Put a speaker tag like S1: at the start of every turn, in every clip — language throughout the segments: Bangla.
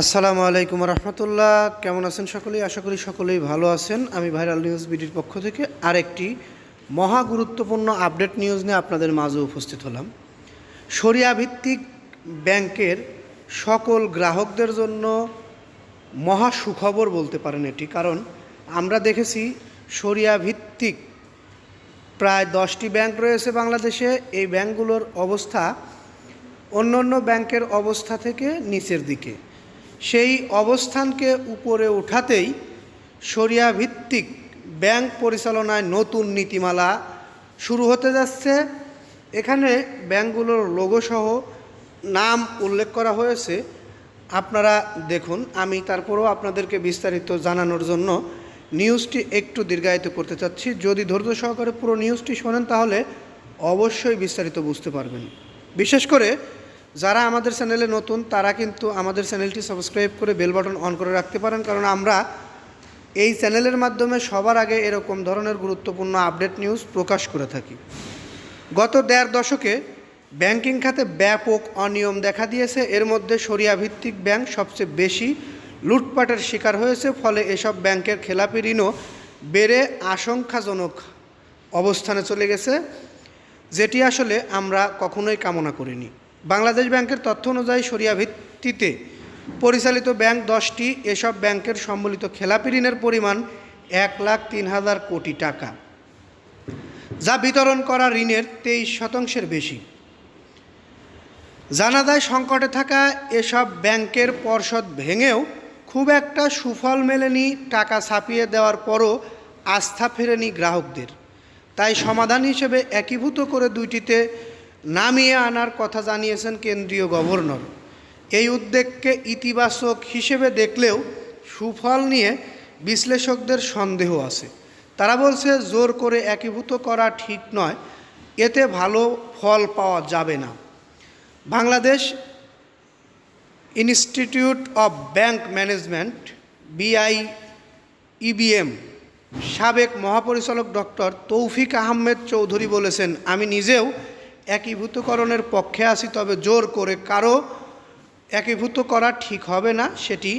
S1: আসসালামু আলাইকুম রহমতুল্লাহ। কেমন আছেন সকলেই? আশা করি সকলেই ভালো আছেন। আমি ভাইরাল নিউজ বিডির পক্ষ থেকে আরেকটি মহা গুরুত্বপূর্ণ আপডেট নিউজ নিয়ে আপনাদের মাঝে উপস্থিত হলাম। সরিয়া ভিত্তিক ব্যাংকের সকল গ্রাহকদের জন্য মহা সুখবর বলতে পারেন এটি। কারণ আমরা দেখেছি সরিয়া ভিত্তিক প্রায় দশটি ব্যাংক রয়েছে বাংলাদেশে। এই ব্যাংকগুলোর অবস্থা অন্য অন্য ব্যাংকের অবস্থা থেকে নিচের দিকে। সেই অবস্থানকে উপরে উঠাতেই সরিয়া ভিত্তিক ব্যাংক পরিচালনায় নতুন নীতিমালা শুরু হতে যাচ্ছে। এখানে ব্যাংকগুলোর লোগোসহ নাম উল্লেখ করা হয়েছে। আপনারা দেখুন, আমি তারপরেও আপনাদেরকে বিস্তারিত জানানোর জন্য নিউজটি একটু দীর্ঘায়িত করতে চাচ্ছি। যদি ধৈর্য সহকারে পুরো নিউজটি শোনেন, তাহলে অবশ্যই বিস্তারিত বুঝতে পারবেন। বিশেষ করে যারা আমাদের চ্যানেলে নতুন, তারা কিন্তু আমাদের চ্যানেলটি সাবস্ক্রাইব করে বেল বাটন অন করে রাখতে পারেন, কারণ আমরা এই চ্যানেলের মাধ্যমে সবার আগে এরকম ধরনের গুরুত্বপূর্ণ আপডেট নিউজ প্রকাশ করে থাকি। গত দেড় দশকে ব্যাংকিং খাতে ব্যাপক অনিয়ম দেখা দিয়েছে। এর মধ্যে সরিয়া ভিত্তিক ব্যাংক সবচেয়ে বেশি লুটপাটের শিকার হয়েছে, ফলে এসব ব্যাংকের খেলাপি ঋণও বেড়ে আশঙ্কাজনক অবস্থানে চলে গেছে, যেটি আসলে আমরা কখনোই কামনা করিনি। বাংলাদেশ ব্যাংকের তথ্য অনুযায়ী সরিয়া ভিত্তিতে পরিচালিত ব্যাংক দশটি। এসব ব্যাংকের সম্মিলিত খেলাপি ঋণের পরিমাণ এক লাখ তিন হাজার কোটি টাকা, যা বিতরণ করা ঋণের তেইশ শতাংশের বেশি। জানা যায়, সংকটে থাকা এসব ব্যাংকের পর্ষদ ভেঙেও খুব একটা সুফল মেলেনি টাকা ছাপিয়ে দেওয়ার পরও আস্থা ফেরেনি গ্রাহকদের। তাই সমাধান হিসেবে একীভূত করে দুইটিতে নামিয়ে আনার কথা জানিয়েছেন কেন্দ্রীয় গভর্নর। এই উদ্যোগকে ইতিবাচক হিসেবে দেখলেও সুফল নিয়ে বিশ্লেষকদের সন্দেহ আছে। তারা বলছে, জোর করে একীভূত করা ঠিক নয়। এতে ভালো ফল পাওয়া যাবে না। Bangladesh institute of bank management BI BM সাবেক মহাপরিচালক ডক্টর তৌফিক আহমেদ চৌধুরী বলেছেন, আমি নিজেও একীভূতকরণের পক্ষে আসি তবে জোর করে কারও একীভূত করা ঠিক হবে না, সেটি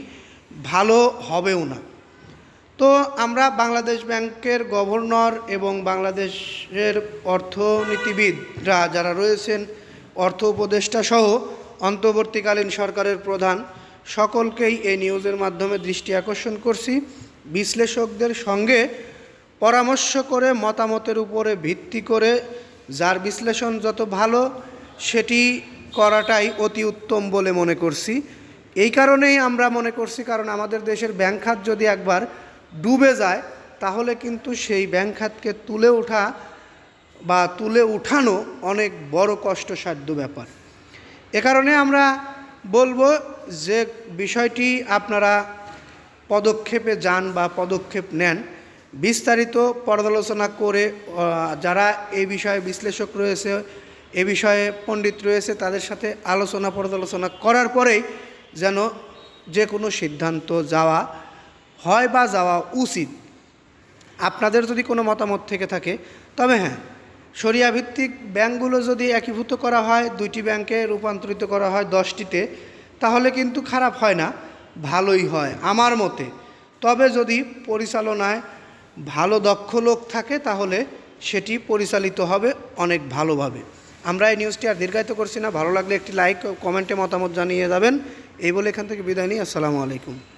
S1: ভালো হবেও না। তো আমরা বাংলাদেশ ব্যাংকের গভর্নর এবং বাংলাদেশের অর্থনীতিবিদরা যারা রয়েছেন, অর্থ উপদেষ্টা সহ অন্তর্বর্তীকালীন সরকারের প্রধান, সকলকেই এই নিউজের মাধ্যমে দৃষ্টি আকর্ষণ করছি। বিশ্লেষকদের সঙ্গে পরামর্শ করে মতামতের উপরে ভিত্তি করে যার বিশ্লেষণ যত ভালো, সেটি করাটাই অতি উত্তম বলে মনে করছি। এই কারণেই আমরা মনে করছি, কারণ আমাদের দেশের ব্যাংক খাত যদি একবার ডুবে যায়, তাহলে কিন্তু সেই ব্যাংক খাতকে তুলে ওঠা বা তুলে উঠানো অনেক বড় কষ্টসাধ্য ব্যাপার। এ কারণে আমরা বলব যে বিষয়টি আপনারা পদক্ষেপে যান বা পদক্ষেপ নেন। বিস্তারিত পর্যালোচনা করে যারা এই বিষয়ে বিশ্লেষক রয়েছে, এ বিষয়ে পণ্ডিত রয়েছে, তাদের সাথে আলোচনা পর্যালোচনা করার পরেই যেন যে কোনো সিদ্ধান্ত যাওয়া হয় বা যাওয়া উচিত। আপনাদের যদি কোনো মতামত থেকে থাকে, তবে হ্যাঁ সরিয়া ভিত্তিক ব্যাংকগুলো যদি একীভূত করা হয়, দুইটি ব্যাংকে রূপান্তরিত করা হয় দশটিতে, তাহলে কিন্তু খারাপ হয় না, ভালোই হয় আমার মতে। তবে যদি পরিচালনায় ভালো দক্ষ লোক থাকে, তাহলে সেটি পরিচালিত হবে অনেক ভালোভাবে। আমরা এই নিউজটি আর দীর্ঘায়িত করছি না। ভালো লাগলে একটি লাইক কমেন্টে মতামত জানিয়ে যাবেন। এই বলে এখান থেকে বিদায় নিই। আসসালামু আলাইকুম।